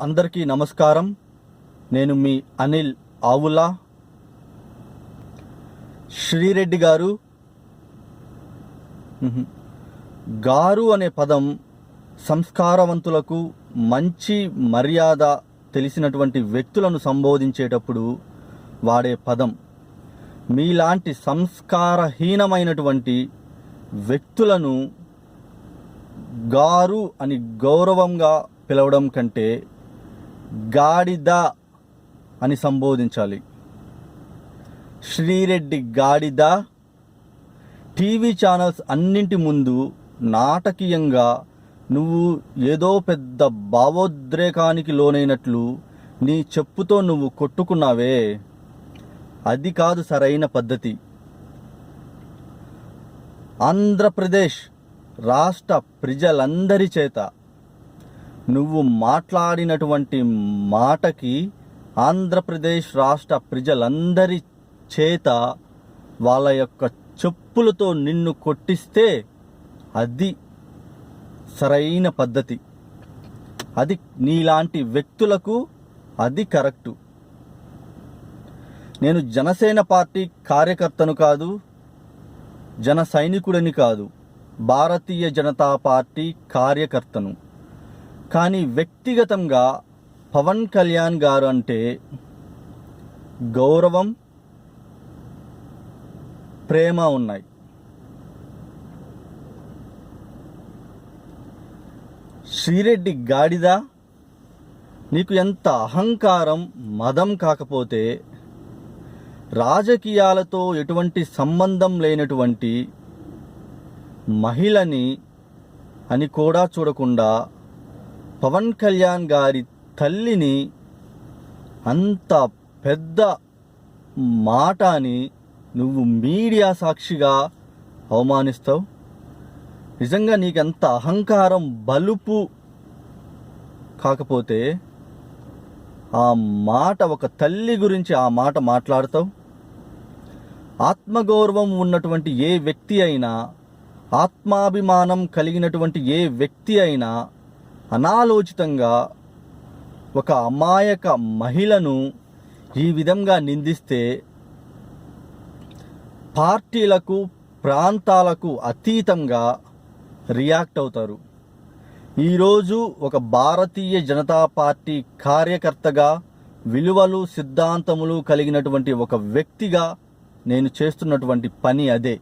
అందరికీ నమస్కారం. నేను మీ అనిల్ ఆవులా. శ్రీరెడ్డి గారు గారు అనే పదం సంస్కారవంతులకు మంచి మర్యాద తెలిసినటువంటి వ్యక్తులను సంబోధించేటప్పుడు వాడే పదం. మీలాంటి సంస్కారహీనమైనటువంటి వ్యక్తులను గారు అని గౌరవంగా పిలవడం కంటే గాడిద అని సంబోధించాలి. శ్రీరెడ్డి గాడిద. టీవీ ఛానల్స్ అన్నింటి ముందు నాటకీయంగా నువ్వు ఏదో పెద్ద భావోద్రేకానికి లోనైనట్లు నీ చెప్పుతో నువ్వు కొట్టుకున్నావే. అది కాదు సరైన పద్ధతి. ఆంధ్రప్రదేశ్ రాష్ట్ర ప్రజలందరి చేత నువ్వు మాట్లాడినటువంటి మాటకి ఆంధ్రప్రదేశ్ రాష్ట్ర ప్రజలందరి చేత వాళ్ళ యొక్క చెప్పులతో నిన్ను కొట్టిస్తే అది సరైన పద్ధతి. అది నీలాంటి వ్యక్తులకు అది కరెక్టు. నేను జనసేన పార్టీ కార్యకర్తను కాదు జన సైనికుడిని కాదు భారతీయ జనతా పార్టీ కార్యకర్తను. కానీ వ్యక్తిగతంగా పవన్ కళ్యాణ్ గారు అంటే గౌరవం ప్రేమ ఉన్నాయి. శ్రీరెడ్డి గాడిద నీకు ఎంత అహంకారం మదం కాకపోతే రాజకీయాలతో ఎటువంటి సంబంధం లేనటువంటి మహిళని అని కూడా చూడకుండా పవన్ కళ్యాణ్ గారి తల్లిని అంత పెద్ద మాట అని నువ్వు మీడియా సాక్షిగా అవమానిస్తావు? నిజంగా నీకెంత అహంకారం బలుపు కాకపోతే ఆ మాట ఒక తల్లి గురించి ఆ మాట మాట్లాడతావు? ఆత్మగౌరవం ఉన్నటువంటి ఏ వ్యక్తి అయినా ఆత్మాభిమానం కలిగినటువంటి ఏ వ్యక్తి అయినా అనాలోచితంగా ఒక అమాయక మహిళను ఈ విధంగా నిందిస్తే పార్టీలకు ప్రాంతాలకు అతీతంగా రియాక్ట్ అవుతారు. ఈరోజు ఒక భారతీయ జనతా పార్టీ కార్యకర్తగా విలువలు సిద్ధాంతములు కలిగినటువంటి ఒక వ్యక్తిగా నేను చేస్తున్నటువంటి పని అదే.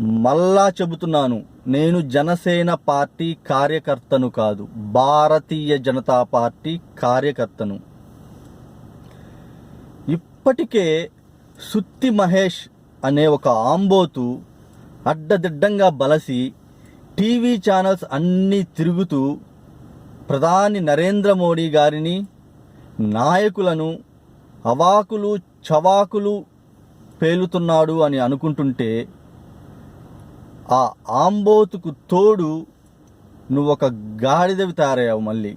మళ్ళా చెబుతున్నాను నేను జనసేన పార్టీ కార్యకర్తను కాదు భారతీయ జనతా పార్టీ కార్యకర్తను. ఇప్పటికే సుత్తి మహేష్ అనే ఒక ఆంబోతు అడ్డదిడ్డంగా బలసి టీవీ ఛానల్స్ అన్నీ తిరుగుతూ ప్రధాని నరేంద్ర మోడీ గారిని నాయకులను అవాకులు చవాకులు పేలుతున్నాడు అని అనుకుంటుంటే ఆ ఆంబోతుకు తోడు నువ్వు ఒక గాడిదవి తయారయ్యావు మళ్ళీ.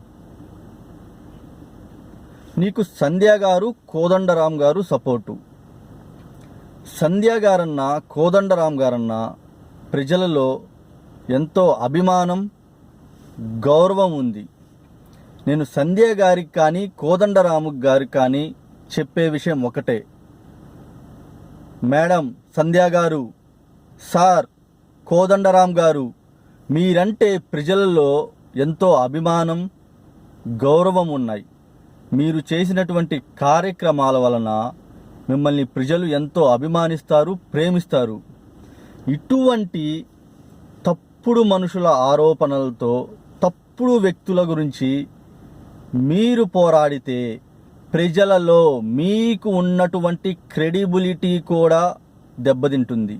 నీకు సంధ్యా గారు కోదండరామ్ గారు సపోర్టు. సంధ్యా గారన్న కోదండరామ్ గారన్న ప్రజలలో ఎంతో అభిమానం గౌరవం ఉంది. నేను సంధ్యా గారికి కానీ కోదండరాము గారికి కానీ చెప్పే విషయం ఒకటే. మేడం సంధ్యా గారు సార్ కోదండరాం గారు మీరంటే ప్రజలలో ఎంతో అభిమానం గౌరవం ఉన్నాయి. మీరు చేసినటువంటి కార్యక్రమాల వలన మిమ్మల్ని ప్రజలు ఎంతో అభిమానిస్తారు ప్రేమిస్తారు. ఇటువంటి తప్పుడు మనుషుల ఆరోపణలతో తప్పుడు వ్యక్తుల గురించి మీరు పోరాడితే ప్రజలలో మీకు ఉన్నటువంటి క్రెడిబిలిటీ కూడా దెబ్బతింటుంది.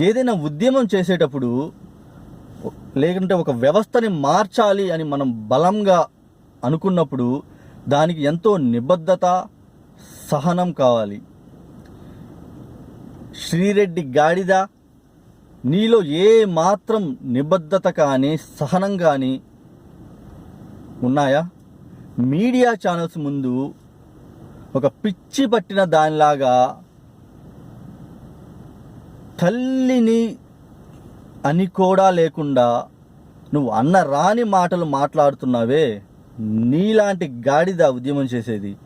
ఏదైనా ఉద్యమం చేసేటప్పుడు లేకుంటే ఒక వ్యవస్థని మార్చాలి అని మనం బలంగా అనుకున్నప్పుడు దానికి ఎంతో నిబద్ధత సహనం కావాలి. శ్రీరెడ్డి గాడిద నీలో ఏ మాత్రం నిబద్ధత కానీ సహనం కానీ ఉన్నాయా? మీడియా ఛానల్స్ ముందు ఒక పిచ్చి పట్టిన దానిలాగా తల్లిని అని కూడా లేకుండా నువ్వు అన్న రాని మాటలు మాట్లాడుతున్నావే. నీలాంటి గాడిద ఉద్యమం చేసేది.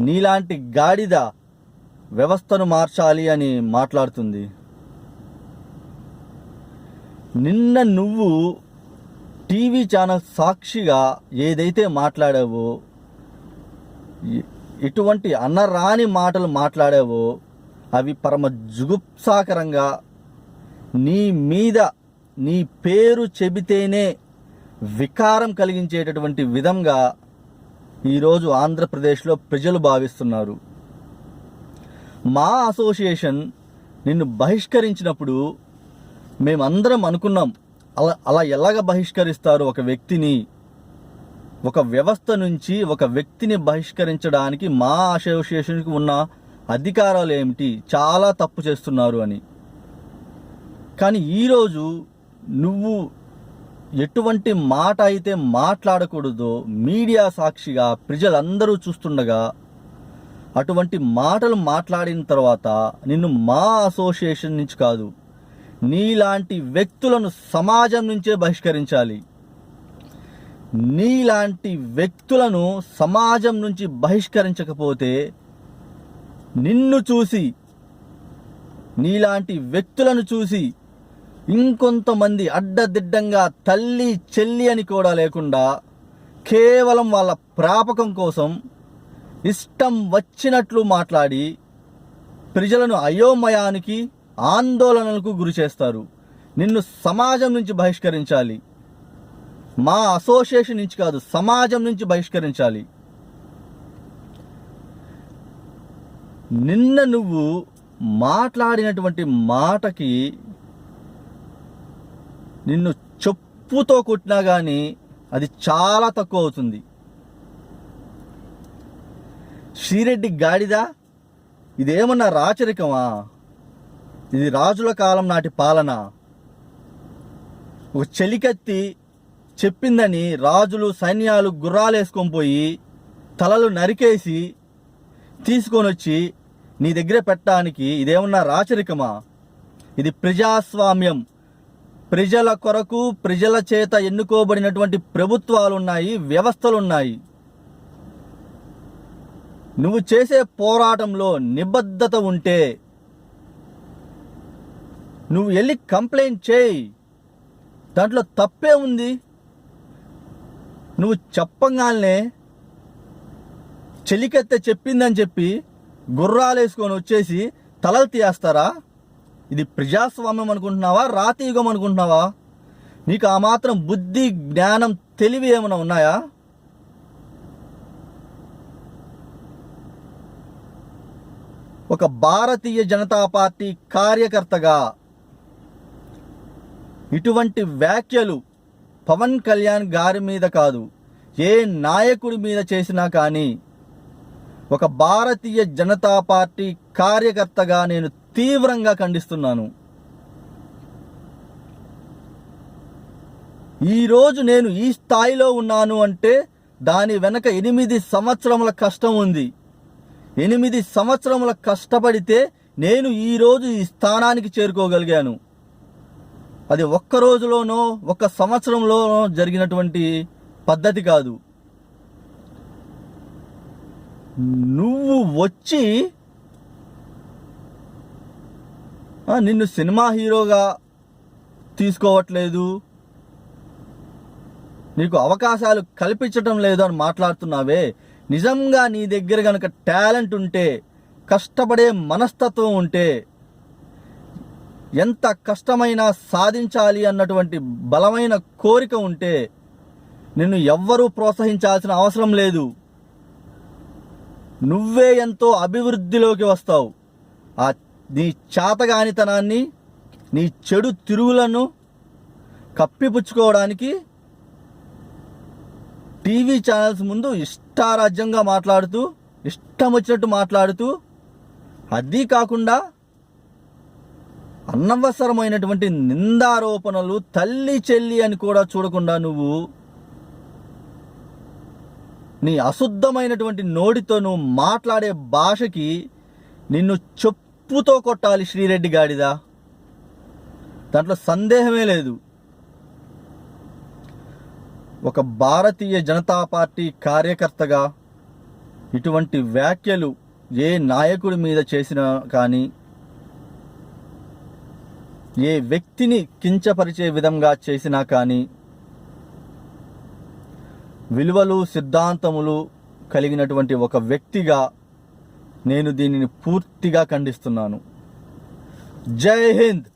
నీలాంటి గాడిద వ్యవస్థను మార్చాలి అని మాట్లాడుతుంది. నిన్న నువ్వు టీవీ ఛానల్ సాక్షిగా ఏదైతే మాట్లాడావో ఇటువంటి అన్నరాని మాటలు మాట్లాడావో అవి పరమ జుగుప్సాకరంగా నీ మీద నీ పేరు చెబితేనే వికారం కలిగించేటటువంటి విధంగా ఈరోజు ఆంధ్రప్రదేశ్లో ప్రజలు భావిస్తున్నారు. మా అసోసియేషన్ నిన్ను బహిష్కరించినప్పుడు మేమందరం అనుకున్నాం అలా అలా ఎలాగ బహిష్కరిస్తారు ఒక వ్యక్తిని? ఒక వ్యవస్థ నుంచి ఒక వ్యక్తిని బహిష్కరించడానికి మా అసోసియేషన్కి ఉన్న అధికారాలు ఏమిటి? చాలా తప్పు చేస్తున్నారు అని. కానీ ఈరోజు నువ్వు ఎటువంటి మాట అయితే మాట్లాడకూడదో మీడియా సాక్షిగా ప్రజలందరూ చూస్తుండగా అటువంటి మాటలు మాట్లాడిన తర్వాత నిన్ను మా అసోసియేషన్ నుంచి కాదు నీలాంటి వ్యక్తులను సమాజం నుంచే బహిష్కరించాలి. నీలాంటి వ్యక్తులను సమాజం నుంచి బహిష్కరించకపోతే నిన్ను చూసి నీలాంటి వ్యక్తులను చూసి ఇంకొంతమంది అడ్డదిడ్డంగా తల్లి చెల్లి అని కూడా లేకుండా కేవలం వాళ్ళ ప్రాపకం కోసం ఇష్టం వచ్చినట్లు మాట్లాడి ప్రజలను అయోమయానికి ఆందోళనలకు గురి చేస్తారు. నిన్ను సమాజం నుంచి బహిష్కరించాలి. మా అసోసియేషన్ నుంచి కాదు సమాజం నుంచి బహిష్కరించాలి. నిన్న నువ్వు మాట్లాడినటువంటి మాటకి నిన్ను చెప్పుతో కొట్టినా కానీ అది చాలా తక్కువ అవుతుంది. శ్రీరెడ్డి గాడిద? ఇదేమన్నా రాచరికమా? ఇది రాజుల కాలం నాటి పాలన. ఒక చెలికత్తి చెప్పిందని రాజులు సైన్యాలు గుర్రాలు వేసుకొని పోయి తలలు నరికేసి తీసుకొని వచ్చి నీ దగ్గర పెట్టడానికి ఇదేమన్నా రాచరికమా? ఇది ప్రజాస్వామ్యం. ప్రజల కొరకు ప్రజల చేత ఎన్నుకోబడినటువంటి ప్రభుత్వాలు ఉన్నాయి వ్యవస్థలు ఉన్నాయి నువ్వు చేసే పోరాటంలో నిబద్ధత ఉంటే నువ్వు వెళ్ళి కంప్లైంట్ చేయి. దాంట్లో తప్పే ఉంది. నువ్వు చెప్పంగానే చెలికెత్త చెప్పిందని చెప్పి గుర్రాలు వేసుకొని వచ్చేసి తలలు తీయేస్తారా? ఇది ప్రజాస్వామ్యం అనుకుంటున్నావా? రాతీయుగం అనుకుంటున్నావా? నీకు ఆ మాత్రం బుద్ధి జ్ఞానం తెలివి ఏమైనా ఉన్నాయా? ఒక భారతీయ జనతా పార్టీ కార్యకర్తగా ఇటువంటి వ్యాఖ్యలు పవన్ కళ్యాణ్ గారి మీద కాదు ఏ నాయకుడి మీద చేసినా కానీ ఒక భారతీయ జనతా పార్టీ కార్యకర్తగా నేను తీవ్రంగా ఖండిస్తున్నాను. ఈరోజు నేను ఈ స్థాయిలో ఉన్నాను అంటే దాని వెనక ఎనిమిది సంవత్సరముల కష్టం ఉంది. ఎనిమిది సంవత్సరముల కష్టపడితే నేను ఈరోజు ఈ స్థానానికి చేరుకోగలిగాను. అది ఒక్క రోజులోనో ఒక సంవత్సరంలోనో జరిగినటువంటి పద్ధతి కాదు. నువ్వు వచ్చి నిన్ను సినిమా హీరోగా తీసుకోవట్లేదు. నీకు అవకాశాలు కల్పించటం లేదు అని మాట్లాడుతున్నావే. నిజంగా నీ దగ్గర కనుక టాలెంట్ ఉంటే కష్టపడే మనస్తత్వం ఉంటే ఎంత కష్టమైనా సాధించాలి అన్నటువంటి బలమైన కోరిక ఉంటే నిన్ను ఎవ్వరూ ప్రోత్సహించాల్సిన అవసరం లేదు. నువ్వే ఎంతో అభివృద్ధిలోకి వస్తావు. ఆ నీ చేతగానితనాన్ని నీ చెడు తిరుగులను కప్పిపుచ్చుకోవడానికి టీవీ ఛానల్స్ ముందు ఇష్టారాజ్యంగా మాట్లాడుతూ ఇష్టం వచ్చినట్టు మాట్లాడుతూ అది కాకుండా అనవసరమైనటువంటి నిందారోపణలు తల్లి చెల్లి అని కూడా చూడకుండా నువ్వు నీ అశుద్ధమైనటువంటి నోడితో నువ్వు మాట్లాడే భాషకి నిన్ను చెప్పుతో కొట్టాలి శ్రీరెడ్డి గాడిదా. దాంట్లో సందేహమే లేదు. ఒక భారతీయ జనతా పార్టీ కార్యకర్తగా ఇటువంటి వ్యాఖ్యలు ఏ నాయకుడి మీద చేసినా కానీ ఏ వ్యక్తిని కించపరిచే విధంగా చేసినా కానీ విలువలు సిద్ధాంతములు కలిగినటువంటి ఒక వ్యక్తిగా నేను దీనిని పూర్తిగా ఖండిస్తున్నాను. జై హింద్!